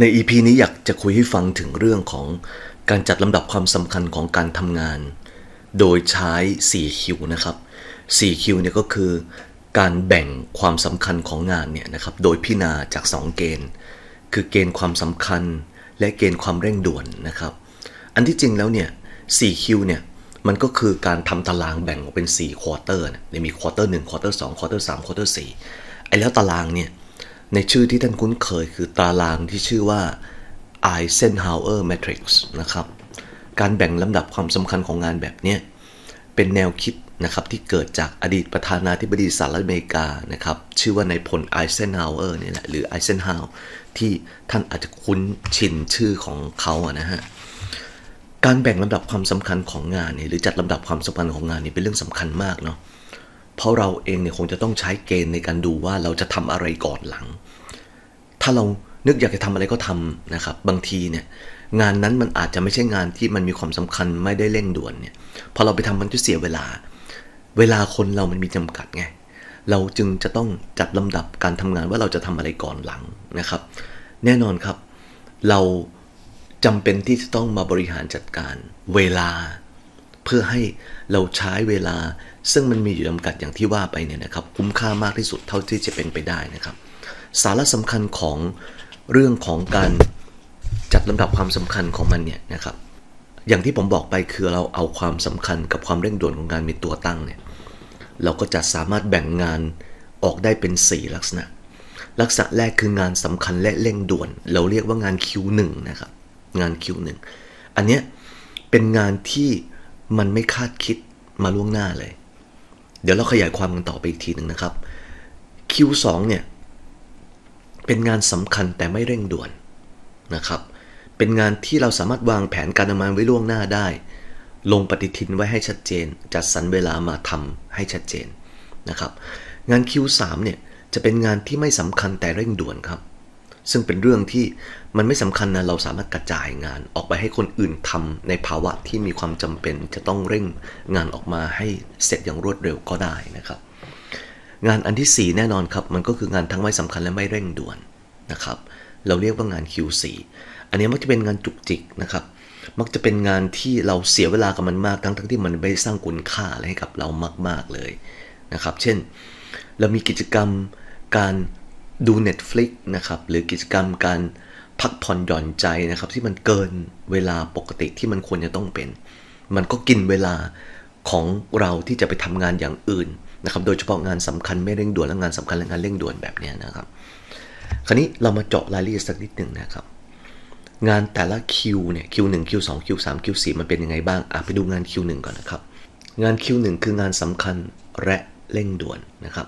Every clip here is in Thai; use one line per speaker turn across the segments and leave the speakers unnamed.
ใน EP นี้อยากจะคุยให้ฟังถึงเรื่องของการจัดลำดับความสำคัญของการทำงาน โดยใช้4คิวนะครับ4คิวเนี่ยก็คือการแบ่งความสำคัญของงานเนี่ยนะครับ โดยพิจารณาจาก 2 เกณฑ์ คือเกณฑ์ความสำคัญ และเกณฑ์ความเร่งด่วนนะครับ อันที่จริงแล้วเนี่ย4คิวเนี่ยมันก็คือการทำตารางแบ่งออกเป็น4ควอเตอร์เนี่ยมีควอเตอร์1ควอเตอร์2ควอเตอร์3ควอเตอร์4ไอ้แล้วตารางเนี่ย ในชื่อที่ท่านคุ้นเคยคือตารางที่ชื่อว่า Eisenhower Matrix นะครับ การแบ่งลำดับความสำคัญของงานแบบนี้เป็นแนวคิดนะครับที่เกิดจากอดีตประธานาธิบดีสหรัฐอเมริกานะครับชื่อว่านายพลไอเซนฮาวเออร์นี่แหละหรือไอเซนฮาวที่ท่านอาจจะคุ้นชินชื่อของเขาอะนะฮะการแบ่งลำดับความสำคัญของงานเนี่ยหรือจัดลำดับความสำคัญของงานนี่เป็นเรื่องสำคัญมากเนาะเพราะเราเองเนี่ยคงจะต้องใช้เกณฑ์ในการดูว่าเราจะทำอะไรก่อนหลัง ถ้าเรานึกอยากจะทำอะไรก็ทำนะครับ บางทีเนี่ยงานนั้นมันอาจจะไม่ใช่งานที่มันมีความสำคัญไม่ได้เร่งด่วนเนี่ยพอเราไปทำมันจะเสียเวลา เวลาคนเรามันมีจำกัดไงเราจึงจะต้องจัดลำดับการทำงานว่าเราจะทำอะไรก่อนหลังนะครับ แน่นอนครับ เราจำเป็นที่จะต้องมาบริหารจัดการเวลา เพื่อให้เราใช้เวลา ซึ่งมันมีอยู่จำกัดอย่างที่ว่าไปเนี่ยนะครับ คุ้มค่ามากที่สุดเท่าที่จะเป็นไปได้นะครับ สาระสำคัญของเรื่องของการจัดลำดับความสำคัญของมันเนี่ยนะครับอย่างที่ผมบอกไปคือเราเอาความสำคัญกับความเร่งด่วนของการมีตัวตั้งเนี่ยเราก็จะสามารถแบ่งงานออกได้เป็น 4 ลักษณะ ลักษณะแรกคืองานสำคัญและเร่งด่วน เราเรียกว่างาน Q1 นะครับงาน Q1 อันเนี้ยเป็นงานที่มันไม่คาดคิดมาล่วงหน้าเลย เดี๋ยวเราขยายความกันต่อไปอีกทีหนึ่งนะครับ Q2 เนี่ย เป็นงานสำคัญแต่ไม่เร่งด่วนนะครับ เป็นงานที่เราสามารถวางแผนการทำงานไว้ล่วงหน้าได้ ลงปฏิทินไว้ให้ชัดเจน จัดสรรเวลามาทำให้ชัดเจนนะครับ งาน Q3 เนี่ยจะเป็นงานที่ไม่สำคัญแต่เร่งด่วนครับ ซึ่งเป็นเรื่องที่มันไม่สำคัญนะเราสามารถกระจายงานออกไปให้คนอื่นทำในภาวะที่มีความจำเป็น จะต้องเร่งงานออกมาให้เสร็จอย่างรวดเร็วก็ได้นะครับ งานอันที่ 4 แน่นอนครับ มันก็คืองานทั้งไม่สำคัญและไม่เร่งด่วนนะครับ เราเรียกว่างาน Q4 อันนี้มักจะเป็นงานจุกจิกนะครับ มักจะเป็นงานที่เราเสียเวลากับมันมากทั้งทั้งที่มันไม่สร้างคุณค่าอะไรให้กับเรามาก ๆเลยนะครับ เช่น เรามีกิจกรรมการดู Netflix นะครับ หรือกิจกรรมการพักผ่อนหย่อนใจนะครับ ที่มันเกินเวลาปกติที่มันควรจะต้องเป็น มันก็กินเวลาของเราที่จะไปทำงานอย่างอื่น นะครับโดยเฉพาะงานสำคัญไม่เร่งด่วนและงานสำคัญและงานเร่งด่วนแบบนี้นะครับ คราวนี้เรามาเจาะรายละเอียดสักนิดหนึ่งนะครับ งานแต่ละคิวเนี่ย Q1 Q2 Q3 Q4 มันเป็นยังไงบ้างอะไปดูงาน Q1 ก่อนนะครับ งาน Q1 คืองานสำคัญและเร่งด่วนนะครับ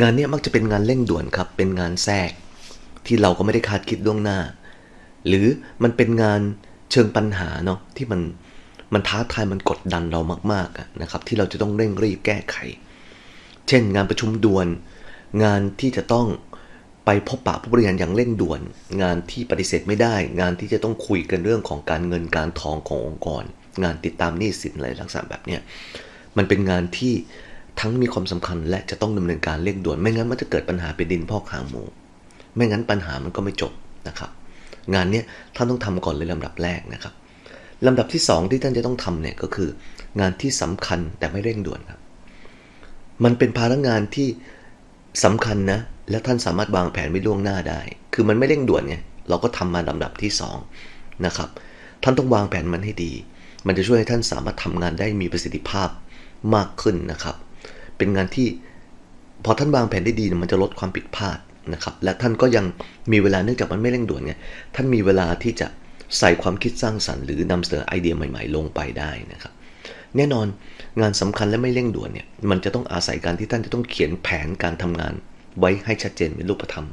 งานนี้มักจะเป็นงานเร่งด่วนครับเป็นงานแทรกที่เราก็ไม่ได้คาดคิดล่วงหน้า หรือมันเป็นงานเชิงปัญหาเนาะที่มันมันท้าทายมันกดดันเรามากๆนะครับ ที่เราจะต้องเร่งรีบแก้ไข เช่น งานประชุมด่วน งานที่จะต้องไปพบปะผู้บริหารอย่างเร่งด่วน งานที่ปฏิเสธไม่ได้ งานที่จะต้องคุยกันเรื่องของการเงินการทองขององค์กร งานติดตามหนี้สินอะไรลักษณะแบบเนี้ยมันเป็นงานที่ทั้งมีความสำคัญและจะต้องดำเนินการเร่งด่วน ไม่งั้นมันจะเกิดปัญหาเป็นดินพอกหางหมู ไม่งั้นปัญหามันก็ไม่จบนะครับ งานนี้ท่านต้องทำก่อนเลยลำดับแรกนะครับลำดับที่ 2 ที่ท่านจะต้องทำเนี่ยก็คือ งานที่สำคัญแต่ไม่เร่งด่วนครับ มันเป็นภาระงานที่สำคัญนะ และท่านสามารถวางแผนไว้ล่วงหน้าได้ คือมันไม่เร่งด่วนไง เราก็ทำมาลำดับที่2นะครับ ท่านต้องวางแผนมันให้ดี มันจะช่วยให้ท่านสามารถทำงานได้มีประสิทธิภาพมากขึ้นนะครับ เป็นงานที่พอท่านวางแผนได้ดีมันจะลดความผิดพลาดนะครับ และท่านก็ยังมีเวลาเนื่องจากมันไม่เร่งด่วนไง ท่านมีเวลาที่จะใส่ความคิดสร้างสรรค์หรือนำเสนอไอเดียใหม่ ๆ ลงไปได้นะครับ แน่นอนงานสำคัญและไม่เร่งด่วนเนี่ยมันจะต้องอาศัยการที่ท่านจะต้องเขียนแผนการทำงาน ไว้ให้ชัดเจนเป็นรูปธรรม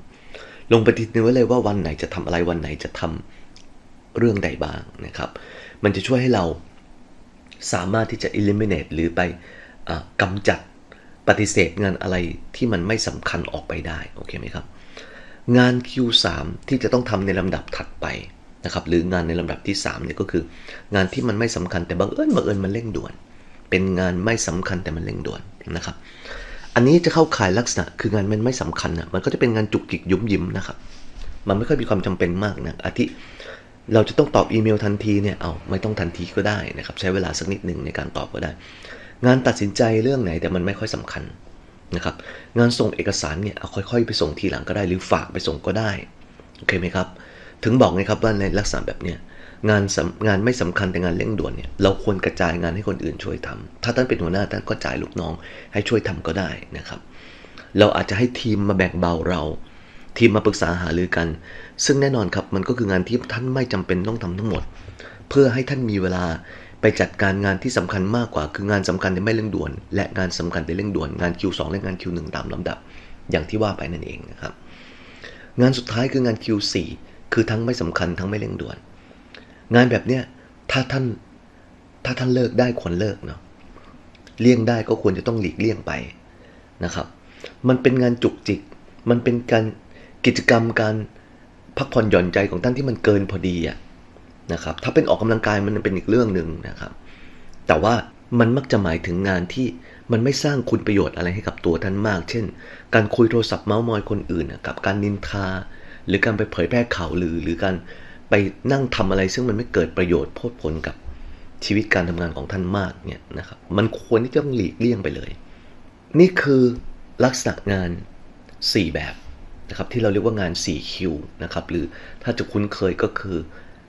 ลงปฏิทินไว้เลยว่าวันไหนจะทำอะไรวันไหนจะทำเรื่องใดบ้างนะครับ มันจะช่วยให้เราสามารถที่จะ eliminate หรือไปกำจัดปฏิเสธงานอะไรที่มันไม่สำคัญออกไปได้ โอเคไหมครับ งาน Q3 ที่จะต้องทำในลำดับถัดไป นะครับหรืองานในลำดับที่3เนี่ยก็คืองานที่มันไม่สำคัญแต่บังเอิญบังเอิญมันเร่งด่วน เป็นงานไม่สำคัญแต่มันเร่งด่วนนะครับ อันนี้จะเข้าข่ายลักษณะ คืองานมันไม่สำคัญนะมันก็จะเป็นงานจุกจิกยุ่มยิ้มนะครับมันไม่ค่อยมีความจำเป็นมากนะอาทิเราจะต้องตอบอีเมลทันทีเนี่ย เอาไม่ต้องทันทีก็ได้นะครับ ใช้เวลาสักนิดหนึ่งในการตอบก็ได้ งานตัดสินใจเรื่องไหนแต่มันไม่ค่อยสำคัญนะครับ งานส่งเอกสารเนี่ย เอาค่อยๆ ไปส่งทีหลังก็ได้ หรือฝากไปส่งก็ได้ โอเคไหมครับ ถึงบอกไงครับว่าในลักษณะแบบเนี้ยงานงานไม่สำคัญแต่งานเร่งด่วนเนี่ยเราควรกระจายงานให้คนอื่นช่วยทำถ้าท่านเป็นหัวหน้าท่านก็จ่ายลูกน้อง ให้ช่วยทำก็ได้นะครับ เราอาจจะให้ทีมมาแบ่งเบาเรา ทีมมาปรึกษาหารือกัน ซึ่งแน่นอนครับมันก็คืองานที่ท่านไม่จำเป็นต้องทำทั้งหมด เพื่อให้ท่านมีเวลาไปจัดการงานที่สำคัญมากกว่า คืองานสำคัญแต่ไม่เร่งด่วน และงานสำคัญแต่เร่งด่วนงาน Q2 และงาน Q1 ตามลำดับ อย่างที่ว่าไปนั่นเองนะครับงานสุดท้ายคืองาน Q4 คือทั้งไม่สำคัญทั้งไม่เร่งด่วน งานแบบเนี้ยถ้าท่านถ้าท่านเลิกได้ควรเลิกเนาะเลี่ยงได้ก็ควรจะต้องหลีกเลี่ยงไปนะครับ มันเป็นงานจุกจิก มันเป็นการกิจกรรมการพักผ่อนหย่อนใจของท่านที่มันเกินพอดีอะนะครับ ถ้าเป็นออกกำลังกายมันเป็นอีกเรื่องหนึ่งนะครับ แต่ว่ามันมักจะหมายถึงงานที่มันไม่สร้างคุณประโยชน์อะไรให้กับตัวท่านมาก เช่น การคุยโทรศัพท์เมาส์มอยคนอื่นนะกับการนินทา หรือการไปเผยแพร่ข่าวลือหรือการไปนั่งทำอะไร ซึ่งมันไม่เกิดประโยชน์โพดผลกับชีวิตการทำงานของท่านมากเนี่ยนะครับมันควรที่จะต้องหลีกเลี่ยงไปเลย นี่คือลักษณะงาน 4 แบบนะครับที่เราเรียกว่างาน4คิวนะครับหรือถ้าจะคุ้นเคยก็คือ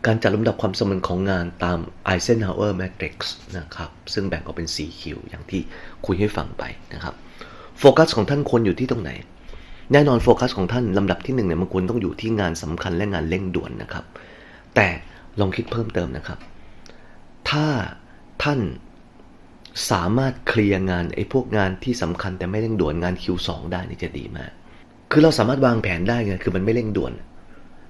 การจัดลำดับความสำคัญของงานตาม Eisenhower Matrix นะครับซึ่งแบ่งออกเป็น4คิวอย่างที่คุยให้ฟังไปนะครับโฟกัสของท่านควรอยู่ที่ตรงไหน แน่นอนโฟกัสของท่านลำดับที่1เนี่ยมันควรต้องอยู่ที่งานสำคัญและงานเร่งด่วนนะครับ แต่ลองคิดเพิ่มเติมนะครับ ถ้าท่านสามารถเคลียร์งานไอ้พวกงานที่สำคัญแต่ไม่เร่งด่วนงาน Q2 ได้นี่จะดีมาก คือเราสามารถวางแผนได้ไงคือมันไม่เร่งด่วน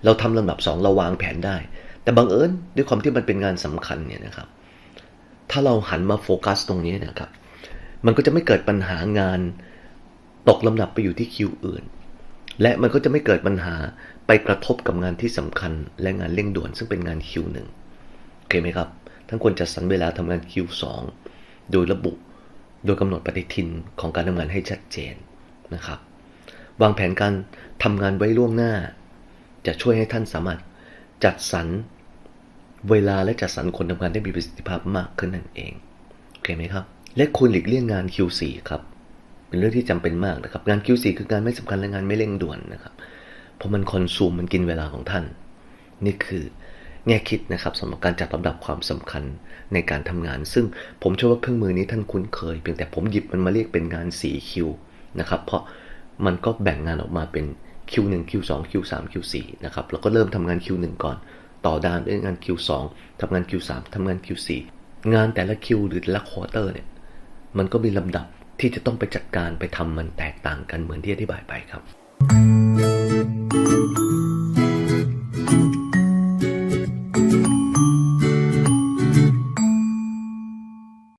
เราทำลำดับ 2 เราวางแผนได้ แต่บังเอิญด้วยความที่มันเป็นงานสำคัญเนี่ยนะครับ ถ้าเราหันมาโฟกัสตรงนี้นะครับ มันก็จะไม่เกิดปัญหางาน ตกลำดับไปอยู่ที่คิวอื่น และมันก็จะไม่เกิดปัญหาไปกระทบกับงานที่สำคัญและงานเร่งด่วนซึ่งเป็นงานคิวหนึ่งโอเคไหมครับท่านควรจัดสรรเวลาทำงานคิวสองโดยระบุโดยกำหนดปฏิทินของการทำงานให้ชัดเจนนะครับ วางแผนการทำงานไว้ล่วงหน้า จะช่วยให้ท่านสามารถจัดสรรเวลาและจัดสรรคนทำงานได้มีประสิทธิภาพมากขึ้นนั่นเองโอเคไหมครับ และคุณหลีกเลี่ยงงาน Q4 ครับ เป็นเรื่องที่จำเป็นมากนะครับ งาน Q4 คืองานไม่สำคัญและงานไม่เร่งด่วนนะครับ เพราะมันคอนซูมมันกินเวลาของท่าน นี่คือแง่คิดนะครับสำหรับการจัดลำดับความสำคัญในการทำงาน ซึ่งผมเชื่อว่าเครื่องมือนี้ท่านคุ้นเคย เพียงแต่ผมหยิบมันมาเรียกเป็นงาน4คิวนะครับ เพราะมันก็แบ่งงานออกมาเป็น Q1 Q2 Q3 Q4 นะครับแล้วก็เริ่มทำงาน Q1 ก่อน ต่อดามด้วยงาน Q2 ทำงาน Q3 ทำงาน Q4 งานแต่ละ Q หรือแต่ละควอเตอร์เนี่ยมันก็มีลำดับ ที่จะต้องไปจัดการไปทำมันแตกต่างกันเหมือนที่อธิบายไปครับ